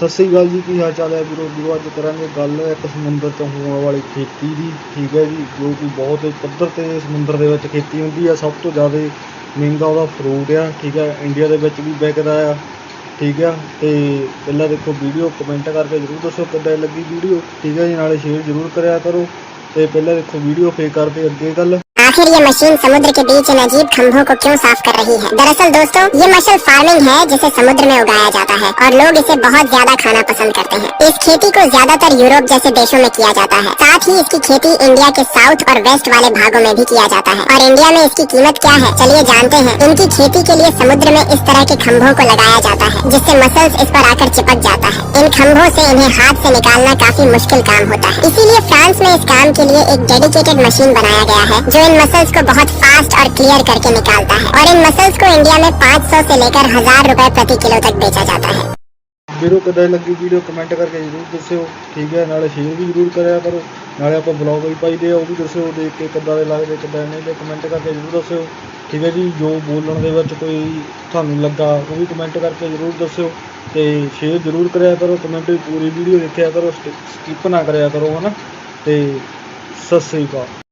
ਸਤਿ ਸ੍ਰੀ ਅਕਾਲ ਜੀ, ਕੀ ਹਾਲ ਚਾਲ ਹੈ ਵੀਰੋ? ਵੀਰੋ, ਅੱਜ ਕਰਾਂਗੇ ਗੱਲ ਇੱਕ ਸਮੁੰਦਰ ਤੋਂ ਹੋਣ ਵਾਲੀ ਖੇਤੀ ਦੀ, ਠੀਕ ਹੈ ਜੀ, ਜੋ ਕਿ ਬਹੁਤ ਪੱਧਰ ਤੇ ਸਮੁੰਦਰ ਦੇ ਵਿੱਚ ਖੇਤੀ ਹੁੰਦੀ ਆ ਸਭ ਤੋਂ ਜ਼ਿਆਦਾ ਮਹਿੰਗਾ ਉਹਦਾ ਫਰੂਟ ਆ, ਠੀਕ ਹੈ ਇੰਡੀਆ ਦੇ ਵਿੱਚ ਵੀ ਵਿਕਦਾ ਆ, ਠੀਕ ਆ ਤੇ ਪਹਿਲਾਂ ਦੇਖੋ ਵੀਡੀਓ ਕਮੈਂਟ ਕਰਕੇ ਜਰੂਰ ਦੱਸੋ ਕਿੱਦਾਂ ਦੀ ਲੱਗੀ ਵੀਡੀਓ, ਠੀਕ ਹੈ ਜੀ, ਨਾਲੇ ਸ਼ੇਅਰ ਜਰੂਰ ਕਰਿਆ ਕਰੋ, ਤੇ ਪਹਿਲਾਂ ਦੇਖੋ ਵੀਡੀਓ ਫੇਰ ਕਰਦੇ ਅੱਗੇ ਗੱਲ। आखिर ये मशीन समुद्र के बीच इन अजीब खंभों को क्यों साफ़ कर रही है? दरअसल दोस्तों, ये मशल फ़ार्मिंग है जिसे समुद्र में उगाया जाता है और लोग इसे बहुत ज़्यादा खाना पसंद करते हैं। इस खेती को ज़्यादातर यूरोप जैसे देशों में किया जाता है। साथ ही इसकी खेती इंडिया के साउथ और वेस्ट वाले भागों में भी किया जाता है। और इंडिया में इसकी कीमत क्या है? चलिए जानते हैं। इनकी खेती के लिए समुद्र में इस तरह के खम्भों को लगाया जाता है, जिससे मसल्स इस पर आकर चिपक जाता है। इन खम्भों से इन्हें हाथ से निकालना काफ़ी मुश्किल काम होता है। इसीलिए फ्रांस में इस काम के लिए एक डेडिकेटेड मशीन बनाया गया है, जो इन मसल्स को बहुत फास्ट और क्लियर करके निकालता है और इन मसल्स को इंडिया में 500 से लेकर हजार रुपए प्रति किलो तक बेचा जाता है ਵੀਡੀਓ ਕਿੱਦਾਂ ਦੀ ਲੱਗੀ ਵੀਡੀਓ ਕਮੈਂਟ ਕਰਕੇ ਜਰੂਰ ਦੱਸਿਓ ਠੀਕ ਹੈ ਨਾਲੇ ਸ਼ੇਅਰ ਵੀ ਜਰੂਰ ਕਰਿਆ ਕਰੋ ਨਾਲੇ ਆਪਾਂ ਬਲੌਗ ਵੀ ਪਾਈਦੇ ਆ ਉਹ ਵੀ ਦੱਸਿਓ ਦੇਖ ਕੇ ਕਿੱਦਾਂ ਦੇ ਲੱਗਦੇ ਕਿੱਦਾਂ ਨਹੀਂ ਤੇ ਕਮੈਂਟ ਕਰਕੇ ਜਰੂਰ ਦੱਸਿਓ ਠੀਕ ਹੈ ਜੀ ਜੋ ਬੋਲਣ ਦੇ ਵਿੱਚ ਕੋਈ ਤੁਹਾਨੂੰ ਲੱਗਾ ਉਹ ਵੀ ਕਮੈਂਟ ਕਰਕੇ ਜਰੂਰ ਦੱਸਿਓ ਤੇ ਸ਼ੇਅਰ ਜਰੂਰ ਕਰਿਆ ਕਰੋ ਕਮੈਂਟ ਵੀ ਪੂਰੀ ਵੀਡੀਓ ਦੇਖਿਆ ਕਰੋ ਸਕਿਪ ਨਾ ਕਰਿਆ ਕਰੋ ਹਨਾ ਤੇ ਸਤਿ ਸ੍ਰੀ ਅਕਾਲ